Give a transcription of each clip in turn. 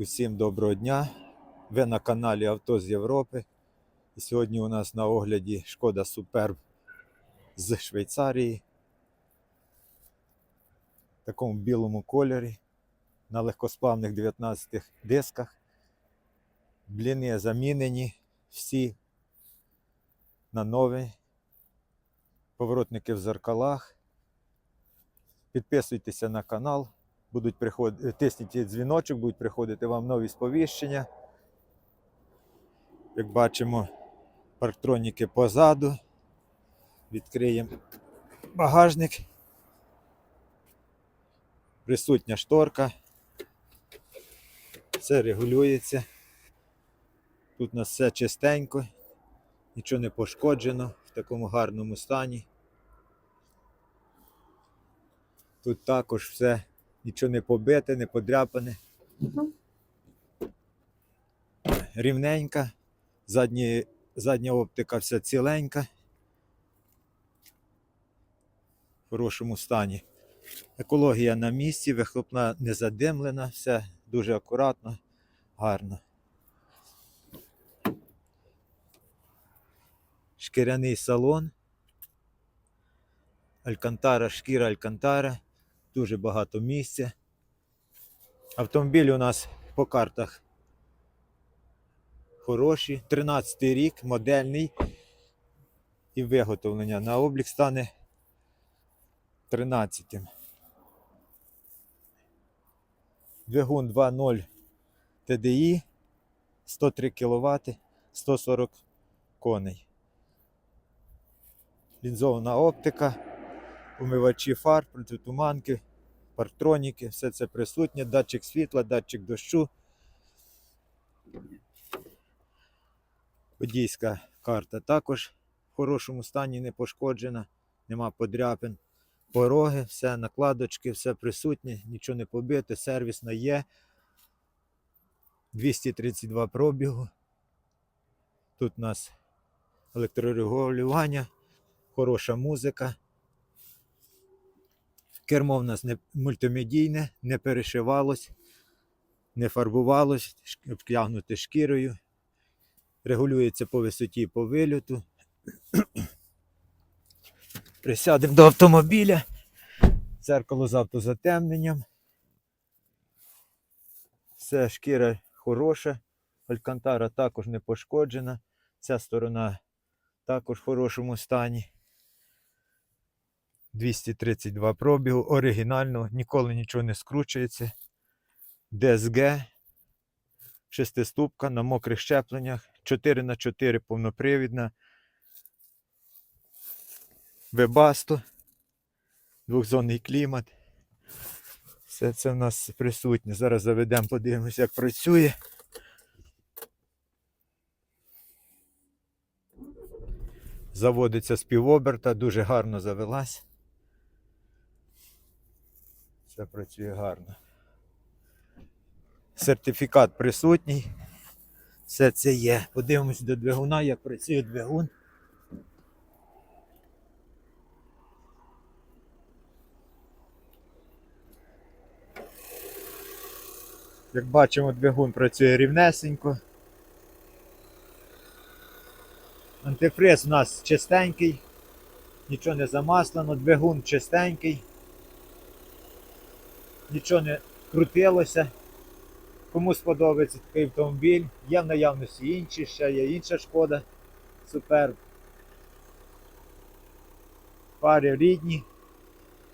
Усім доброго дня. Ви на каналі Авто з Європи. І сьогодні у нас на огляді шкода Суперб з Швейцарії. В такому білому кольорі. На легкосплавних 19 дисках. Бліни замінені всі на нові. Поворотники в зеркалах. Підписуйтеся на канал будуть приходити, тисніть дзвіночок, будуть приходити вам нові сповіщення. Як бачимо, парктроніки позаду. Відкриємо багажник. Присутня шторка. Все регулюється. Тут у нас все чистенько, нічого не пошкоджено в такому гарному стані. Тут також все нічого не побите, не подряпане. Рівненька, задні, задня оптика вся ціленька. В хорошому стані. Екологія на місці, вихлопна не задимлена, все дуже акуратно, гарно. Шкіряний салон. Алькантара, шкіра Алькантара дуже багато місця. Автомобіль у нас по картах хороші. 13 й рік, модельний і виготовлення на облік стане 13. Двигун 2.0 TDI, 103 кВт, 140 коней. Лінзована оптика умивачі фар, протитуманки, парктроніки, все це присутнє, датчик світла, датчик дощу. Водійська карта також в хорошому стані не пошкоджена, нема подряпин. Пороги, все, накладочки, все присутнє, нічого не побите, сервісна є. 232 пробігу. Тут у нас електрорегулювання, хороша музика. Кермо в нас не мультимедійне, не перешивалось, не фарбувалось, обтягнуте шкірою. Регулюється по висоті по вильоту. Присядемо до автомобіля. Дзеркало з автозатемненням. Все, шкіра хороша. Алькантара також не пошкоджена. Ця сторона також в хорошому стані. 232 пробігу, оригінально, ніколи нічого не скручується. DSG, шестиступка на мокрих щепленнях, 4х4 повнопривідна. Вебасто, двохзонний клімат. Все це в нас присутнє. Зараз заведемо, подивимося, як працює. Заводиться з півоберта, дуже гарно завелась. Все працює гарно. Сертифікат присутній. Все це є. Подивимось до двигуна, як працює двигун. Як бачимо, двигун працює рівнесенько. Антифриз у нас чистенький, нічого не замаслено, двигун чистенький нічого не крутилося. Кому сподобається такий автомобіль, є в наявності інші, ще є інша шкода. Супер. Пари рідні.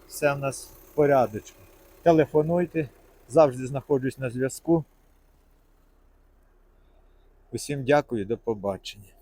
Все в нас в порядочку. Телефонуйте, завжди знаходжусь на зв'язку. Усім дякую, до побачення.